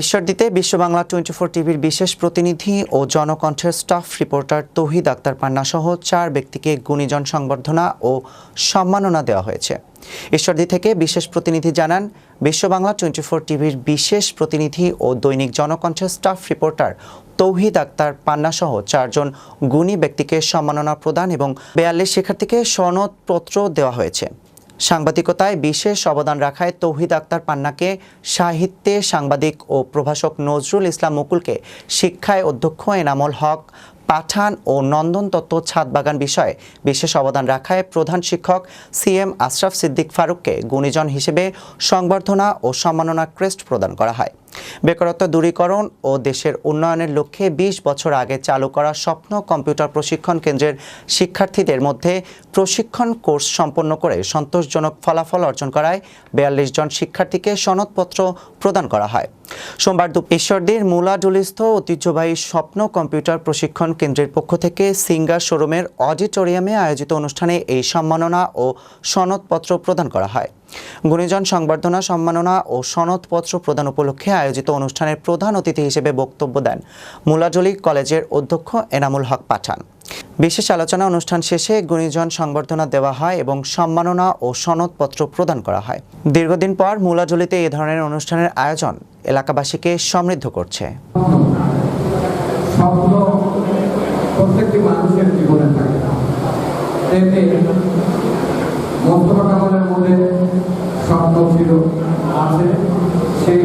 ঈশ্বরদীতে বিশ্ব Bangla twenty four টিভির বিশেষ প্রতিনিধি ও জনকণ্ঠের স্টাফ রিপোর্টার তৌহিদ আক্তার পান্না সহ চার ব্যক্তিকে গুণীজন সংবর্ধনা ও সম্মাননা দেওয়া হয়েছে। ঈশ্বরদী থেকে বিশেষ প্রতিনিধি জানান বিশ্ব বাংলা টোয়েন্টি ফোর টিভির বিশেষ প্রতিনিধি ও দৈনিক জনকণ্ঠের স্টাফ রিপোর্টার তৌহিদ আক্তার পান্না সহ চারজন গুণী ব্যক্তিকে সম্মাননা প্রদান এবং বেয়াল্লিশ শিক্ষার্থীকে সনদপত্র দেওয়া হয়েছে। সাংবাদিকতায় বিশেষ অবদান রাখায় তৌহিদ আক্তার পান্নাকে সাহিত্যে সাংবাদিক ও প্রভাষক নজরুল ইসলাম মুকুলকে শিক্ষায় অধ্যক্ষ এনামল হক, পাঠান ও নন্দন তত্ত্ব ছাদ বাগান বিষয়ে বিশেষ অবদান রাখায় প্রধান শিক্ষক সি এম আশরাফ সিদ্দিক ফারুককে গুণীজন হিসেবে সংবর্ধনা ও সম্মাননা ক্রেস্ট প্রদান করা হয়। বেকারত্ব দূরীকরণ ও দেশের উন্নয়নের লক্ষ্যে ২০ বছর আগে চালু করা স্বপ্ন কম্পিউটার প্রশিক্ষণ কেন্দ্রের শিক্ষার্থীদের মধ্যে প্রশিক্ষণ কোর্স সম্পন্ন করে সন্তোষজনক ফলাফল অর্জন করায় বিয়াল্লিশ জন শিক্ষার্থীকে সনদপত্র প্রদান করা হয়। সোমবার দুপুর ঈশ্বরদীর মুলাডুলিস্থ ঐতিহ্যবাহী স্বপ্ন কম্পিউটার প্রশিক্ষণ কেন্দ্রের পক্ষ থেকে সিঙ্গার শোরুমের অডিটোরিয়ামে আয়োজিত অনুষ্ঠানে এই সম্মাননা ও সনদপত্র প্রদান করা হয়। গুণীজন সংবর্ধনা, সম্মাননা ও সনদপত্র প্রদান উপলক্ষে আয়োজিত অনুষ্ঠানের প্রধান অতিথি হিসেবে বক্তব্য দেন মুলাজলি কলেজের অধ্যক্ষ এনামুল হক পাঠান। বিশেষ আলোচনা অনুষ্ঠান শেষে গুণীজন সংবর্ধনা দেওয়া হয় এবং সম্মাননা ও সনদপত্র প্রদান করা হয়। দীর্ঘদিন পর মুলাজলিতে এ ধরনের অনুষ্ঠানের আয়োজন এলাকাবাসীকে সমৃদ্ধ করছে। মানুষের জীবনে থাকে। সম্ভব ছিল আছে। সেই